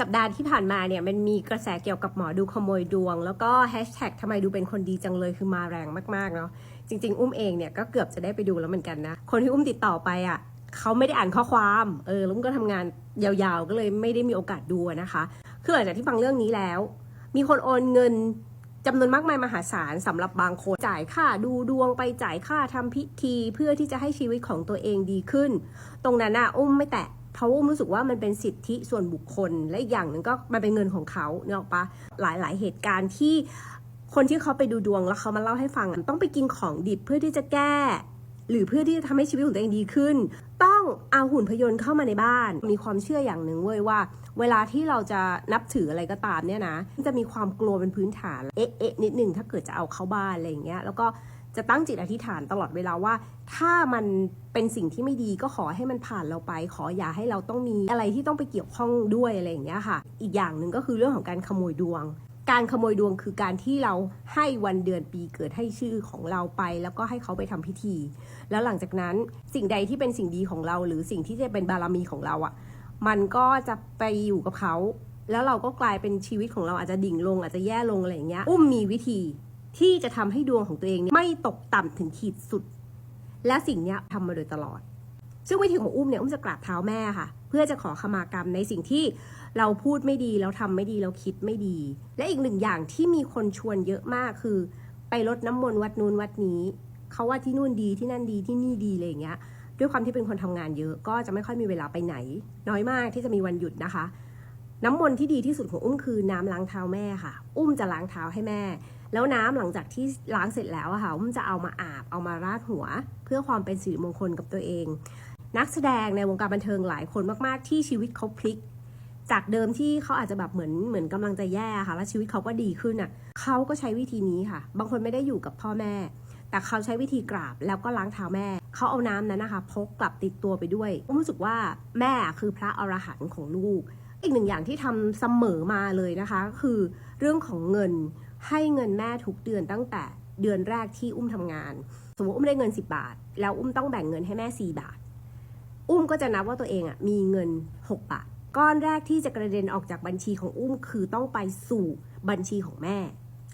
สัปดาห์ที่ผ่านมาเนี่ยมันมีกระแสเกี่ยวกับหมอดูขโมยดวง แล้วก็แฮชแท็กทำไมดูเป็นคนดีจังเลยคือมาแรงมากๆเนาะจริง ๆ อุ้มเองเนี่ยก็เกือบจะได้ไปดูแล้วเหมือนกันนะ คนที่อุ้มติดต่อไปอะเขาไม่ได้อ่านข้อความเอออุ้มก็ทำงานยาวๆ ก็เลยไม่ได้มีโอกาสดูนะคะ คือหลังจากที่ฟังเรื่องนี้แล้ว มีคนโอนเงินจำนวนมากมายมหาศาลสำหรับบางคนจ่ายค่าดูดวงไปจ่ายค่าทำพิธี เพื่อที่จะให้ชีวิตของตัวเองดีขึ้น ตรงนั้นน่ะอุ้มไม่แตะ เพราอุ้มรู้สึกว่ามันเป็นสิทธิส่วนบุคคล และอีกอย่างหนึ่งก็มันเป็นเงินของเขาเนกออปะหลายๆ เหตุการณ์ที่คนที่เขาไปดูดวงแล้วเขามาเล่าให้ฟังต้องไปกินของดิบเพื่อที่จะแก้ หรือเพื่อที่จะทำให้ชีวิตของตัวเองดีขึ้น ต้องเอาหุ่นพยนต์เข้ามาในบ้าน มีความเชื่ออย่างหนึ่งเว้ยว่า เวลาที่เราจะนับถืออะไรก็ตามเนี่ยนะ จะมีความกลัวเป็นพื้นฐานเอ๊ะเอ๊ะนิดหนึ่งถ้าเกิดจะเอาเข้าบ้านอะไรอย่างเงี้ยแล้วก็ จะตั้งจิตอธิษฐานตลอดเวลาว่า ถ้ามันเป็นสิ่งที่ไม่ดีก็ขอให้มันผ่านเราไป ขออย่าให้เราต้องมีอะไรที่ต้องไปเกี่ยวข้องด้วยอะไรอย่างเงี้ยค่ะ อีกอย่างหนึ่งก็คือเรื่องของการขโมยดวง การขโมยดวงคือการที่เราให้วันเดือนปีเกิดให้ชื่อของเราไป แล้วก็ให้เขาไปทำพิธี แล้วหลังจากนั้นสิ่งใดที่เป็นสิ่งดีของเรา หรือสิ่งที่จะเป็นบารมีของเราอะ่ะมันก็จะไปอยู่กับเขาแล้วเราก็กลายเป็นชีวิตของเราอาจจะดิ่งลงอาจจะแย่ลงอะไรอย่างเงี้ย อุ้มมีวิธี ที่จะทำให้ดวงของตัวเองเนี่ยไม่ตกต่ำถึงขีดสุด และสิ่งนี้ยทำมาโดยตลอด ซึ่งวิธีของอุ้มเนี่ยอุ้มจะกราบเท้าแม่ค่ะ เพื่อจะขอขมากรรมในสิ่งที่เราพูดไม่ดีเราทำไม่ดีเราคิดไม่ดี และอีกหนึ่งอย่างที่มีคนชวนเยอะมากคือ ไปรดน้ำมนต์วัดนู้นวัดนี้เขาว่าที่นู่นดีที่นั่นดีที่นี่ดีอะไรอย่างเงี้ยด้วยความที่เป็นคนทำงานเยอะก็จะไม่ค่อยมีเวลาไปไหน น้อยมากที่จะมีวันหยุดนะคะ น้ำมนต์ที่ดีที่สุดของอุ้มคือน้ำล้างเท้าแม่ค่ะ อุ้มจะล้างเท้าให้แม่ แล้วน้ำหลังจากที่ล้างเสร็จแล้วอะค่ะอุ้มจะเอามาอาบเอามาราดหัว เพื่อความเป็นสิริมงคลกับตัวเอง นักแสดงในวงการบันเทิงหลายคนมาก ๆ ที่ชีวิตเขาพลิก จากเดิมที่เขาอาจจะแบบเหมือนเหมือนกำลังจะแย่ค่ะ แล้วชีวิตเขาก็ดีขึ้นอะเขาก็ใช้วิธีนี้ค่ะ บางคนไม่ได้อยู่กับพ่อแม่ แต่เขาใช้วิธีกราบแล้วก็ล้างเท้าแม่เขาเอาน้ำนั้นนะคะพกกลับติดตัวไปด้วยอุ้มรู้สึกว่าแม่คือพระอรหันต์ของลูก อีกหนึ่งอย่างที่ทำเสมอมาเลยนะคะ คือเรื่องของเงินให้เงินแม่ทุกเดือนตั้งแต่เดือนแรกที่อุ้มทำงาน สมมติอุ้มได้เงิน 10 บาท แล้วอุ้มต้องแบ่งเงินให้แม่ 4 บาท อุ้มก็จะนับว่าตัวเองอะมีเงิน 6 บาท ก้อนแรกที่จะกระเด็นออกจากบัญชีของอุ้มคือต้องไปสู่บัญชีของแม่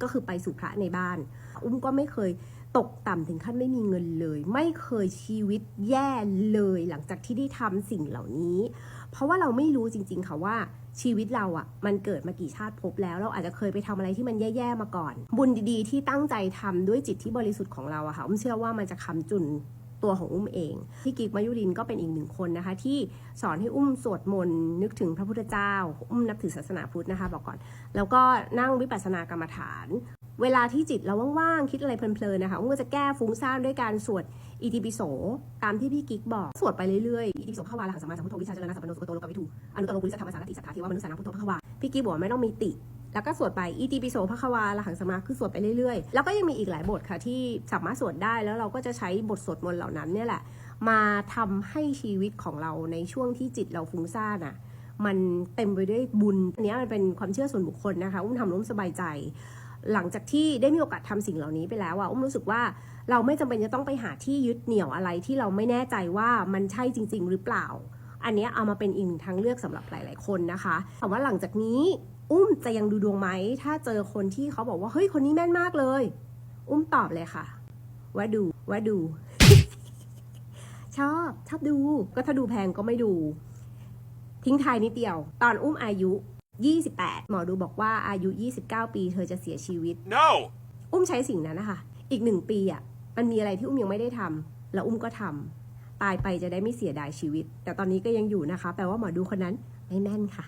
ก็คือไปสู่พระในบ้าน อุ้มก็ไม่เคย ตกต่ำถึงขั้นไม่มีเงินเลย ไม่เคยชีวิตแย่เลยหลังจากที่ได้ทำสิ่งเหล่านี้ เพราะว่าเราไม่รู้จริง ๆ ค่ะว่าชีวิตเราอะ่ะ มันเกิดมากี่ชาติภพแล้ว เราอาจจะเคยไปทำอะไรที่มันแย่ๆมาก่อน บุญดีๆ ที่ตั้งใจทำด้วยจิตที่บริสุทธิ์ของเราอะค่ะอุ้มเชื่อว่ามันจะคำจุนตัวของอุ้มเอง พี่กิกมายุรินก็เป็นอีกหนึ่งคนนะคะ ที่สอนให้อุ้มสวดมนต์นึกถึงพระพุทธเจ้า อุ้มนับถือศาสนาพุทธนะคะ บอกก่อน แล้วก็นั่งวิปัสสนากรรมฐาน เวลาที่จิตเราว่างๆ คิดอะไรเพลินๆนะคะอุ้มก็จะแก้ฟุ้งซ่านด้วยการสวดอิติปิโส ตามที่พี่กิ๊กบอก สวดไปเรื่อยๆ อิติปิโสพระวาระหังสัมมาสัมพุทโธวิชาเจรณะสัมปันโนสุขโตโลกวิทูอนุตตรปุริสธรรมสารติสัทธาเทวมนุษย์สานังพุทโธพระวาพี่กิ๊กบอกไม่ต้องมีติ แล้วก็สวดไปอิติปิโสพระควาระหังสมาคือสวดไปเรื่อยๆ แล้วก็ยังมีอีกหลายบทค่ะที่สามารถสวดได้แล้วเราก็จะใช้บทสวดมนต์เหล่านั้นเนี่ยแหละ มาทำให้ชีวิตของเราในช่วงที่จิตเราฟุ้งซ่านอะมันเต็มไปด้วยบุญอันนี้มันเป็นความเชื่อส่วนบุคคลนะคะอุ้มทำแล้วมสบายใจ หลังจากที่ได้มีโอกาสทำสิ่งเหล่านี้ไปแล้วอะอุ้มรู้สึกว่าเราไม่จำเป็นจะต้องไปหาที่ยึดเหนี่ยวอะไรที่เราไม่แน่ใจว่ามันใช่จริง ๆ หรือเปล่า อันนี้เอามาเป็นอีกหนึ่งทางเลือกสำหรับหลาย ๆ คนนะคะแต่ว่าหลังจากนี้อุ้มจะยังดูดวงไหม ถ้าเจอคนที่เขาบอกว่าเฮ้ยคนนี้แม่นมากเลย อุ้มตอบเลยค่ะ ว่าดูว่าดู ชอบชอบดู ก็ถ้าดูแพงก็ไม่ดู ทิ้งทายนิดเดียว ตอนอุ้มอายุ 28 หมอดูบอกว่าอายุ 29 ปีเธอจะเสียชีวิต No! อุ้มใช้สิ่งนั้นนะคะ อีกหนึ่งปีอะ มันมีอะไรที่อุ้มยังไม่ได้ทำแล้วอุ้มก็ทำตายไปจะได้ไม่เสียดายชีวิต แต่ตอนนี้ก็ยังอยู่นะคะ แปลว่าหมอดูคนนั้นไม่แม่นค่ะ